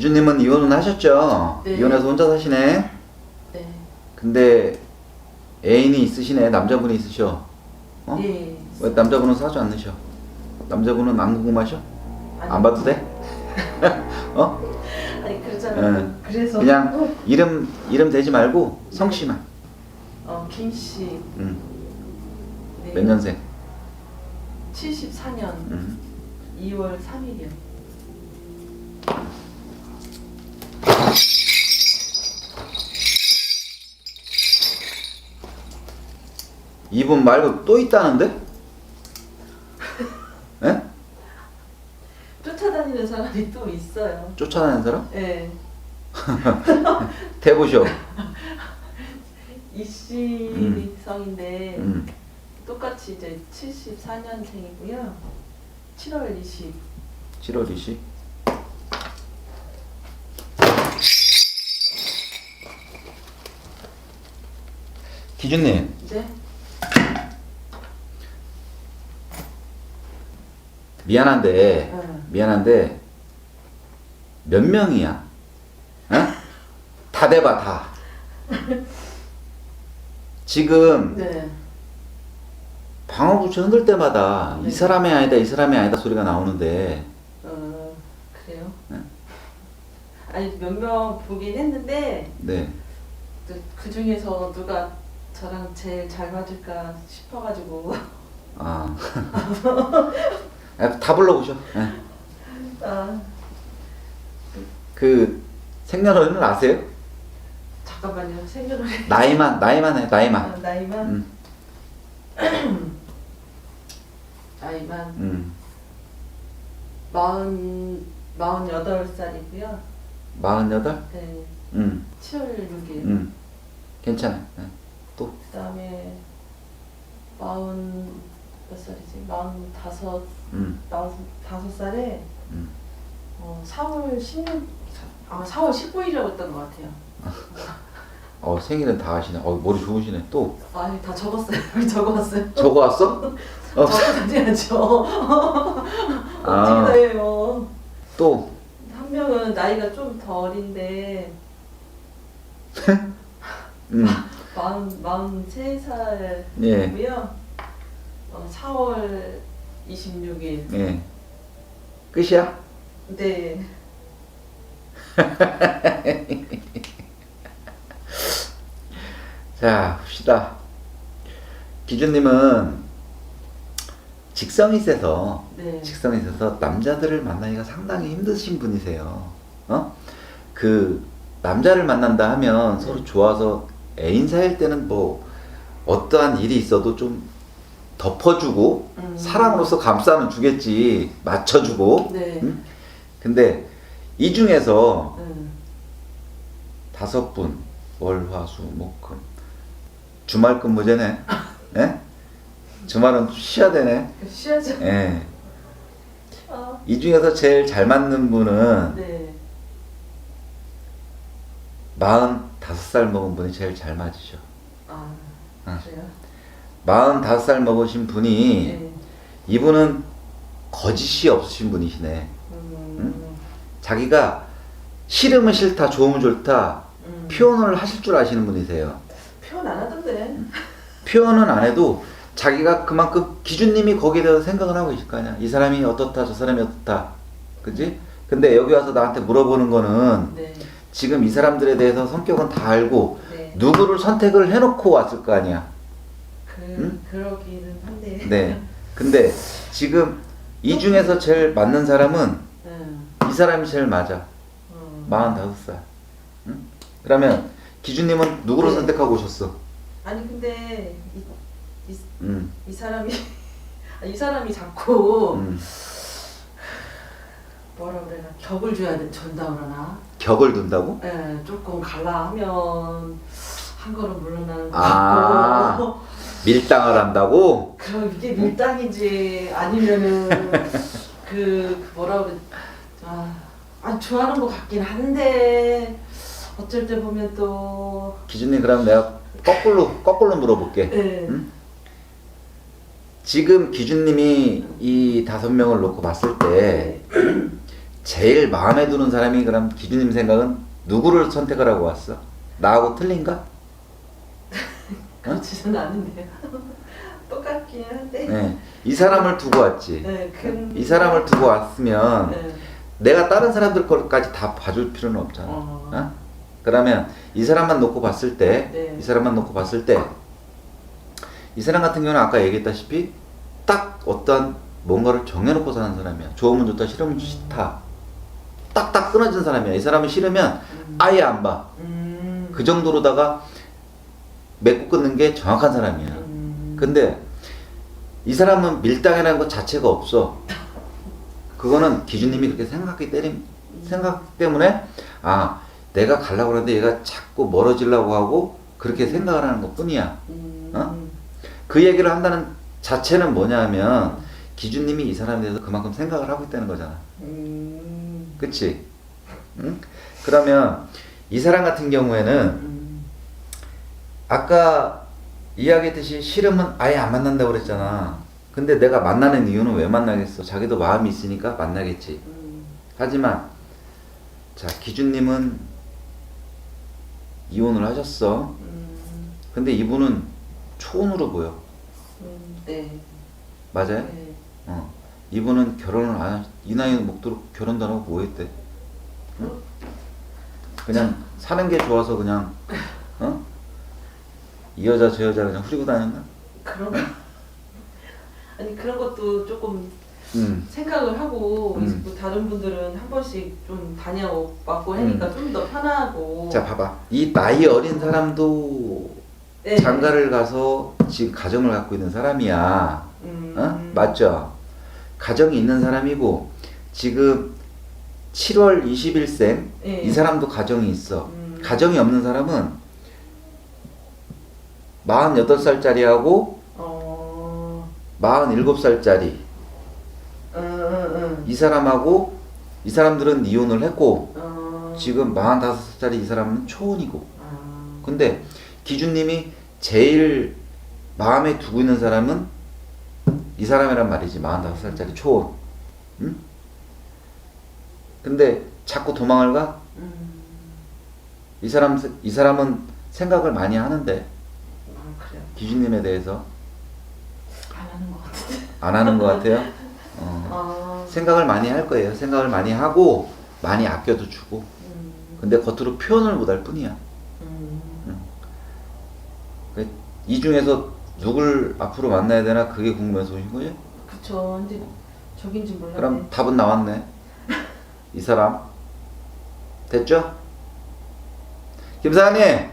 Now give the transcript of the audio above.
기준님은 이혼은 하셨죠? 네. 이혼해서 혼자 사시네. 네. 근데 애인이 있으시네. 남자분이 있으셔. 어? 예. 왜 남자분은 사주 않으셔? 남자분은 안 궁금하셔? 아니, 안 봐도 돼? 어? 아니 그러잖아요. 응. 그래서 그냥 이름 이름 대지 말고 성씨만. 어, 김 씨. 응. 네. 몇 년생? 74년 응. 2월 3일이요. 이분 말고 또 있다는데? 에? 쫓아다니는 사람이 또 있어요. 쫓아다니는 사람? 예. 대보셔. 이씨성인데 음. 똑같이 이제 74년생이고요. 7월 20. 7월 20. 기준님, 네. 미안한데, 응. 미안한데, 몇 명이야? 어? 다 대봐, 다. 지금 네. 방어부채 흔들 때마다 네. 이 사람이 아니다, 이 사람이 아니다 소리가 나오는데, 어 그래요? 네. 아니 몇 명 보긴 했는데 네. 그 중에서 누가 저랑 제일 잘 맞을까 싶어가지고 아. 아, 다 불러보셔. 예. 아 그, 생년월일은 아세요? 잠깐만요 생년월일 나이만, 나이만 해, 나이만. 아, 나이만 음, 나이만 음. 마흔 마흔 여덟 살이고요. 마흔여덟? 네, 음, 7월 6일. 음. 괜찮아. 예. 또, 그다음에 마흔 몇 살이지? 마흔 다섯 음, 마흔 다섯 살에 음. 어, 4월 16 아마 4월 15일이라고 했던 것 같아요. 어, 생일은 다 하시네. 어, 머리 좋으시네. 또, 아, 다 적었어요. 여기 적어왔어요. 적어 왔어? 어, 적어야죠. 아. 어떻게 해요? 또, 한 명은 나이가 좀 더 어린데 음, 마흔 마흔 세 살이고요. 예, 어, 4월 26일. 예. 끝이야? 네. 자, 봅시다. 기준님은 직성이 세서 네. 직성이 있어서 남자들을 만나기가 상당히 힘드신 분이세요. 어? 그 남자를 만난다 하면 서로 좋아서 애인 사귈 때는 뭐 어떠한 일이 있어도 좀 덮어주고 음. 사랑으로서 감싸는 주겠지 맞춰주고. 네. 응? 근데 이 중에서 음. 다섯 분 월화수목금 주말 근무제네. 예? 주말은 쉬어야 되네. 쉬어야죠. 예. 아, 이 중에서 제일 잘 맞는 분은 네. 45살 먹은 분이 제일 잘 맞으셔. 아, 아. 그래요? 45살 먹으신 분이 네. 이분은 거짓이 없으신 분이시네. 음. 자기가 싫으면 싫다, 좋으면 좋다 음. 표현을 하실 줄 아시는 분이세요. 표현 안 하던데. 표현은 안 해도 자기가 그만큼 기준님이 거기에 대해서 생각을 하고 있을 거 아니야. 이 사람이 어떻다, 저 사람이 어떻다. 그지? 근데 여기 와서 나한테 물어보는 거는 네. 지금 이 사람들에 대해서 성격은 다 알고 네. 누구를 선택을 해놓고 왔을 거 아니야. 그 음? 그러기는 한데. 네. 근데 지금 이 중에서 제일 맞는 사람은 음. 이 사람이 제일 맞아. 음. 45살. 응? 그러면 기준님은 누구를 네. 선택하고 오셨어? 아니 근데 이, 이, 음, 이 사람이 이 사람이 자꾸 음. 뭐라 그래나 격을 줘야 돼 전다 그러나 격을 둔다고? 예 조금 갈라 하면 한 걸음 물러나는 거 아. 같고 밀당을 한다고? 그럼 이게 밀당인지 아니면은 그, 그 뭐라 그래 아, 아 좋아하는 것 같긴 한데 어쩔 때 보면 또 기준님 그럼 내가 거꾸로 거꾸로 물어볼게. 예. 응? 지금 기준님이 이 다섯 명을 놓고 봤을 때 네. 제일 마음에 드는 사람이 그럼 기준님 생각은 누구를 선택을 하고 왔어? 나하고 틀린가? 그렇지는 않은데요. 똑같긴 한데. 네. 이 사람을 두고 왔지. 네, 큰. 이 사람을 두고 왔으면 네. 내가 다른 사람들 것까지 다 봐줄 필요는 없잖아. 어. 어? 그러면 이 사람만 놓고 봤을 때, 네. 이 사람만 놓고 봤을 때, 이 사람 같은 경우는 아까 얘기했다시피 딱 어떤 뭔가를 정해놓고 사는 사람이야. 좋으면 좋다, 싫으면 싫다. 딱딱 끊어진 사람이야. 이 사람이 싫으면 음. 아예 안 봐. 음. 그 정도로다가 맺고 끊는 게 정확한 사람이야. 음. 근데 이 사람은 밀당이라는 것 자체가 없어. 그거는 기준님이 그렇게 생각하기 때림, 생각 때문에 아 내가 가려고 하는데 얘가 자꾸 멀어지려고 하고 그렇게 생각을 하는 것 뿐이야. 음. 어? 그 얘기를 한다는 자체는 뭐냐면 기준님이 이 사람에 대해서 그만큼 생각을 하고 있다는 거잖아. 음. 그치? 응? 그러면 이 사람 같은 경우에는 음. 아까 이야기했듯이 싫으면 아예 안 만난다고 그랬잖아. 근데 내가 만나는 이유는 왜 만나겠어? 자기도 마음이 있으니까 만나겠지. 음. 하지만 자 기준님은 이혼을 하셨어. 음. 근데 이분은 초혼으로 보여. 음. 네. 맞아요? 네. 어. 이분은 결혼을 안 하, 이 나이 먹도록 결혼도 안 하고 뭐 했대? 응? 그냥 사는 게 좋아서 그냥 어? 이 여자 저 여자 그냥 후리고 다녔나? 그런 거. 아니 그런 것도 조금 음. 생각을 하고 음. 뭐 다른 분들은 한 번씩 좀 다녀왔고 하니까 좀 더 편하고. 음. 자 봐봐 이 나이 어린 사람도 네. 장가를 가서 지금 가정을 갖고 있는 사람이야 음. 어? 맞죠? 가정이 있는 사람이고 지금 7월 20일생 네. 이 사람도 가정이 있어 음. 가정이 없는 사람은 48살짜리하고 어. 47살짜리 응, 응, 응. 이 사람하고 이 사람들은 이혼을 했고 어. 지금 45살짜리 이 사람은 초혼이고 아. 근데 기준님이 제일 마음에 두고 있는 사람은 이 사람이란 말이지 45살짜리 초혼 응? 근데 자꾸 도망을 가? 음. 이 사람 이 사람은 생각을 많이 하는데 아, 그래요. 기준님에 대해서 안 하는 것 같은데. 안 하는 것 같아요. 어. 아. 생각을 많이 할 거예요. 생각을 많이 하고 많이 아껴도 주고. 음. 근데 겉으로 표현을 못 할 뿐이야. 음. 그이 중에서 누굴 앞으로 만나야 되나 그게 궁금해서 오신 거죠? 그쵸. 근데 저긴지 몰랐네. 그럼 답은 나왔네. 이 사람 됐죠? 김 사장님